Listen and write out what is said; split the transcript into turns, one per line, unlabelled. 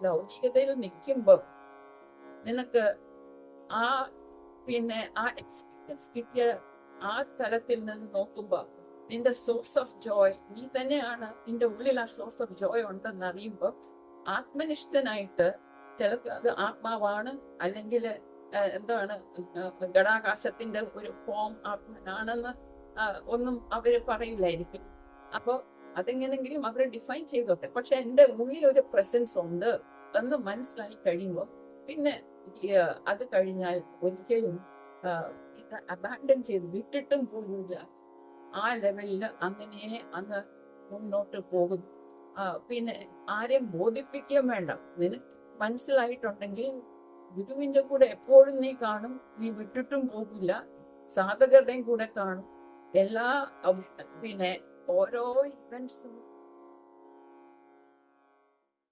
ലൗകികതയിൽ നിൽക്കുമ്പോൾ നിനക്ക് ആ പിന്നെ ആ എക്സ്പീരിയൻസ് കിട്ടിയ ആ തലത്തിൽ നിന്ന് നോക്കുമ്പോൾ നിന്റെ സോഴ്സ് ഓഫ് ജോയ് നീ തന്നെയാണ് നിന്റെ ഉള്ളിൽ ആ സോഴ്സ് ഓഫ് ജോയ് ഉണ്ടെന്ന് അറിയുമ്പോൾ ആത്മനിഷ്ഠനായിട്ട് ചിലപ്പോൾ അത് ആത്മാവാണ് അല്ലെങ്കിൽ എന്താണ് ഘടാകാശത്തിന്റെ ഒരു ഫോം ആത്മനാണെന്ന് ഒന്നും അവർ പറയില്ലായിരിക്കും. അപ്പൊ അതെങ്ങനെങ്കിലും അവരെ ഡിഫൈൻ ചെയ്തോട്ടെ. പക്ഷെ എന്റെ ഉള്ളിൽ ഒരു പ്രസൻസ് ഉണ്ട്. എന്ന് മനസ്സിലായി കഴിയുമ്പോൾ പിന്നെ അത് കഴിഞ്ഞാൽ ഒരിക്കലും അബാൻഡൻ ചെയ്ത് വിട്ടിട്ടും പോകില്ല ആ ലെവലിൽ അങ്ങനെ അങ്ങ് മുന്നോട്ട് പോകും. പിന്നെ ആരെയും ബോധിപ്പിക്കുകയും വേണ്ട. നിനക്ക് മനസ്സിലായിട്ടുണ്ടെങ്കിൽ ഗുരുവിന്റെ കൂടെ എപ്പോഴും നീ കാണും. നീ വിട്ടിട്ടും പോകില്ല. സാധകരുടെയും കൂടെ കാണും. എല്ലാ അവ- oro y pensó